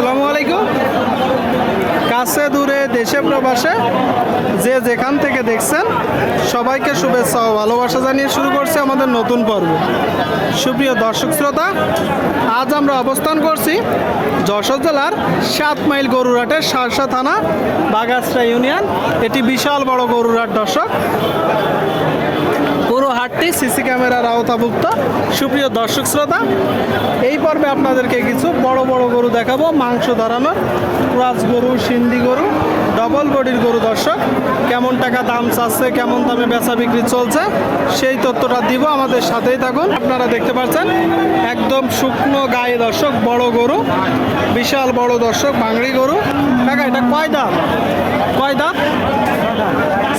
আসসালামু আলাইকুম। কাছে দূরে দেশে প্রবাসে যে যেখান থেকে দেখছেন, সবাইকে শুভেচ্ছা ও ভালোবাসা জানিয়ে শুরু করছে আমাদের নতুন পর্ব। সুপ্রিয় দর্শক শ্রোতা, আজ আমরা অবস্থান করছি যশোর জেলার সাত মাইল গরুরহাটের সারসা থানা বাগাসরা ইউনিয়ন। এটি বিশাল বড় গরুরহাট দর্শক। হাটটি সিসি ক্যামেরার আওতাভুক্ত। সুপ্রিয় দর্শক শ্রোতা, এই পর্বে আপনাদেরকে কিছু বড় বড় গরু দেখাবো। মাংস ধরানোর ক্রাস গরু, সিন্ধি গরু, ডবল বডির গরু দর্শক, কেমন টাকা দাম চাচ্ছে, কেমন দামে বেচা বিক্রি চলছে, সেই তথ্যটা দিব আমাদের সাথেই থাকুন। আপনারা দেখতে পাচ্ছেন, একদম শুকনো গায়ে দর্শক, বড় গরু, বিশাল বড় দর্শক, বাংড়ি গরু। কাকা, এটা কয় দাঁত? কয় দাঁত?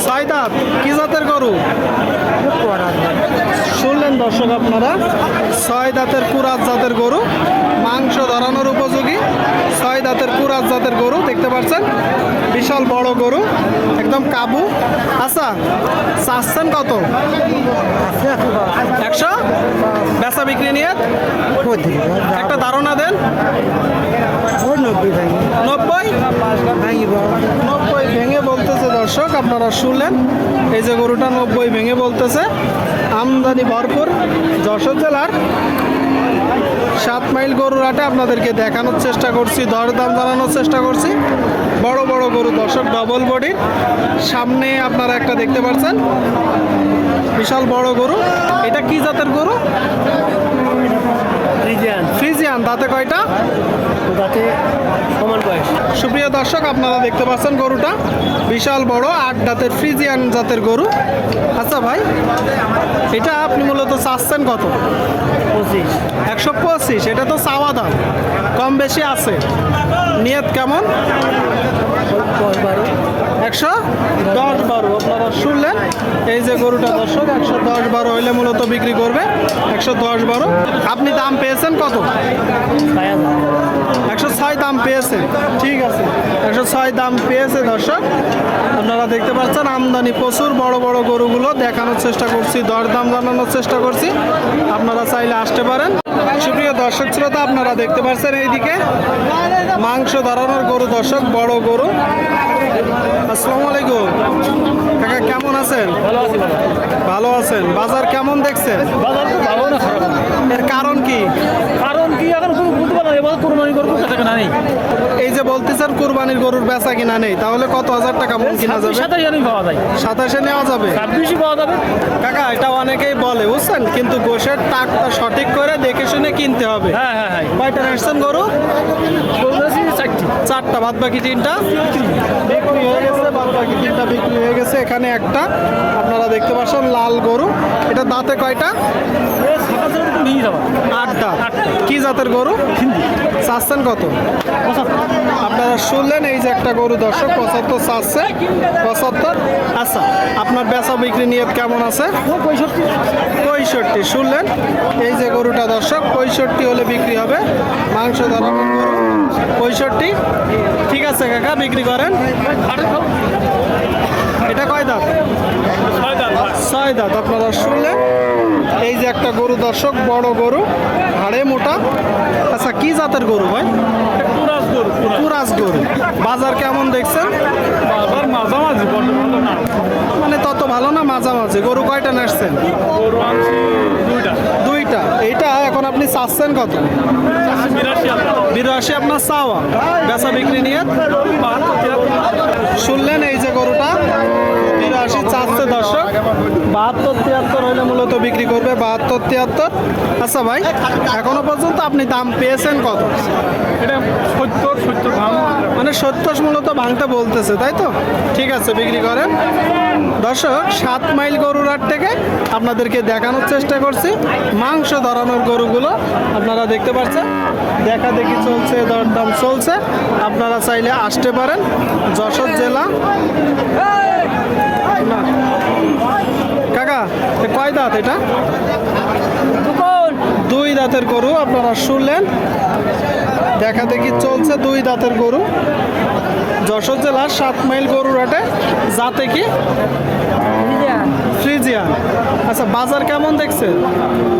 ছয় দাঁত। কি জাতের গরু? আপনারা। ছয় দাঁতের কুরাত জাতের গরু, মাংস ধরানোর উপযোগী। ছয় দাঁতের কুরাত জাতের গরু, দেখতে পাচ্ছেন। বিশাল বড় গরু, একদম কাবু। আচ্ছা চাচ্ছেন কত? একশো? বেচা বিক্রি নিয়ে? একটা ধারণা দেন। নব্বই? নব্বই ভেঙে বলতেছে দর্শক, আপনারা শুনলেন। এই যে গরুটা নব্বই ভেঙে বলতেছে। আমদানি ভরপুর যশোর জেলার সাত মাইল গরুর হাটে আপনাদেরকে দেখানোর চেষ্টা করছি দরদাম জানানোর চেষ্টা করছি। বড় বড় গরু দর্শক ডবল বডির সামনে আপনারা একটা দেখতে পাচ্ছেন বিশাল বড় গরু। এটা কি জাতের গরু? ফ্রিজিয়ান। ফ্রিজিয়ান দাঁতে কয়টা? সুপ্রিয় দর্শক আপনারা দেখতে পাচ্ছেন গরুটা। বিশাল বড় আট দাঁতের ফ্রিজিয়ান জাতের গরু। আচ্ছা ভাই এটা আপনি মূলত চাচ্ছেন কত? একশো পঁচিশ এটা তো চাওয়া দাম। কম বেশি আছে। নিয়ত কেমন? একশো দশ বারো। আপনারা শুনলেন? এই যে গরুটা দর্শক, একশো দশ বারো হইলে মূলত বিক্রি করবে। একশো দশ বারো। আপনি দাম পেয়েছেন কত? একশো ছয় দাম পেয়েছে। ঠিক আছে। একশো ছয় দাম পেয়েছে দর্শক। আপনারা দেখতে পাচ্ছেন, আমদানি প্রচুর, বড় বড় গরুগুলো দেখানোর চেষ্টা করছি, দরদাম জানানোর চেষ্টা করছি। আপনারা চাইলে আসতে পারেন। সুপ্রিয় দর্শক শ্রোতা, আপনারা দেখতে পাচ্ছেন এইদিকে মাংস ধরানোর গরু দর্শক, বড় গরু। আসসালামু আলাইকুম। কাকা কেমন আছেন? ভালো আছেন। বাজার কেমন দেখছেন? বাজার তো ভালো না খারাপ এর কারণ কি? কারণ কি এখন কোনো বুঝতে পারলাম এবার কোরবানি করব টাকা না নেই এই যে বলতেছেন কুরবানির গরুর বেচা কিনা নেই তাহলে কত হাজার টাকা মন কিনা যাবে? সাতাশ পাওয়া যায়। সাতাশে নেওয়া যাবে? ছাব্বিশই পাওয়া যাবে। কাকা এটা অনেকেই বলে বুঝছেন? কিন্তু গোশের টাকটা সঠিক করে দেখে শুনে কিনতে হবে। হ্যাঁ হ্যাঁ হ্যাঁ। কয়টা নেসছেন গরু? চারটি চারটা বাদ বাকি তিনটা? বিক্রি হয়ে গেছে বাদ তিনটা বিক্রি হয়ে গেছে। এখানে একটা, আপনারা দেখতে পাচ্ছেন লাল গরু। এটা দাঁতে কয়টা? নিয়ে আটটা। কি জাতের গরু? চাচ্ছেন কত? আপনারা শুনলেন, এই যে একটা গরু দর্শক, পঁচাত্তর চাচ্ছে, পঁচাত্তর। আচ্ছা আপনার বেচা বিক্রি নিয়ত কেমন আছে? পঁয়ষট্টি। পঁয়ষট্টি শুনলেন, এই যে গরুটা দর্শক, পঁয়ষট্টি হলে বিক্রি হবে। মাংস ধরানোর গরু পঁয়ষট্টি। ঠিক আছে কাকা, বিক্রি করেন। এটা কয় দাঁত? ছয় দাঁত, আপনারা শুনলেন? এই যে একটা গরু দর্শক, বড় গরু, হাড়ে মোটা। আচ্ছা কি জাতের গরু ভাই? পুরাস গরু। বাজার কেমন দেখছেন? বাজার মাঝামাঝি মানে তত ভালো না, মাঝামাঝি। গরু কয়টা নাচছেন? গরু দুইটা। এইটা আপনি চাচ্ছেন কত? বিরাশি আপনার চাওয়া। বেচা বিক্রি নিয়ে শুনলেন এই যে গরুটা? বিরাশি চাচ্ছে দর্শক। বাহাত্তর তিয়াত্তর হলে মূলত বিক্রি করবে বাহাত্তর তিয়াত্তর। আচ্ছা ভাই এখনও পর্যন্ত আপনি দাম পেয়েছেন কত? এটা সত্তর সত্তর ভাঙ মানে সত্তর মূলত ভাঙতে বলতেছে তাই তো? ঠিক আছে বিক্রি করেন। দর্শক সাত মাইল গরুর থেকে আপনাদেরকে দেখানোর চেষ্টা করছি। মাংস ধরানোর গরুগুলো আপনারা দেখতে পাচ্ছেন। দেখা দেখি চলছে, দরদাম চলছে। আপনারা চাইলে আসতে পারেন যশোর জেলা। কাকা কয় দাঁত এটা? দুই দাঁতের গরু আপনারা শুনলেন। দেখা দেখি চলছে দুই দাঁতের গরু। যশোর জেলার সাত মাইল গরুর হাটে যাতে কি? ফ্রিজিয়ান আচ্ছা বাজার কেমন দেখছেন?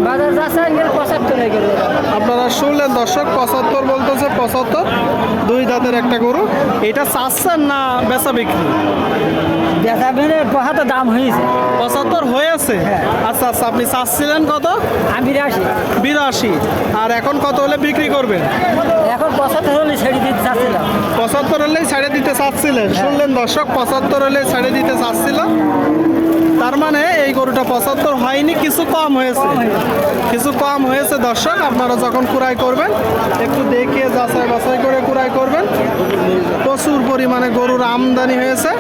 বাজার যাচ্ছে পঁচাত্তর হয়ে গেল। আপনারা শুনলেন দর্শক পঁচাত্তর বলতেছে পঁচাত্তর দুই দাঁতের একটা গরু। এটা চাচ্ছেন না বেচা বিক্রি? বেচা বেড়ে পহাতে দাম হয়েছে। পঁচাত্তর হয়েছে? হ্যাঁ। আচ্ছা আচ্ছা আপনি চাচ্ছিলেন কত? আমি বিরাশি। বিরাশি। আর এখন কত হলে বিক্রি করবেন? এখন পঁচাত্তর হলে ছেড়ে দিতে চাচ্ছিলাম। পঁচাত্তর হলেই ছেড়ে দিতে চাচ্ছিলেন। শুনলেন দর্শক পঁচাত্তর হলে ছেড়ে দিতে চাচ্ছিল তার মানে এই গরুটা পঁচাত্তর হয়নি, কিছু কম হয়েছে। কিছু কম হয়েছে, দর্শক, আপনারা যখন কুড়াই করবেন, একটু দেখে যাচাই বাছাই করে কুড়াই করবেন। প্রচুর পরিমাণে গরুর আমদানি হয়েছে।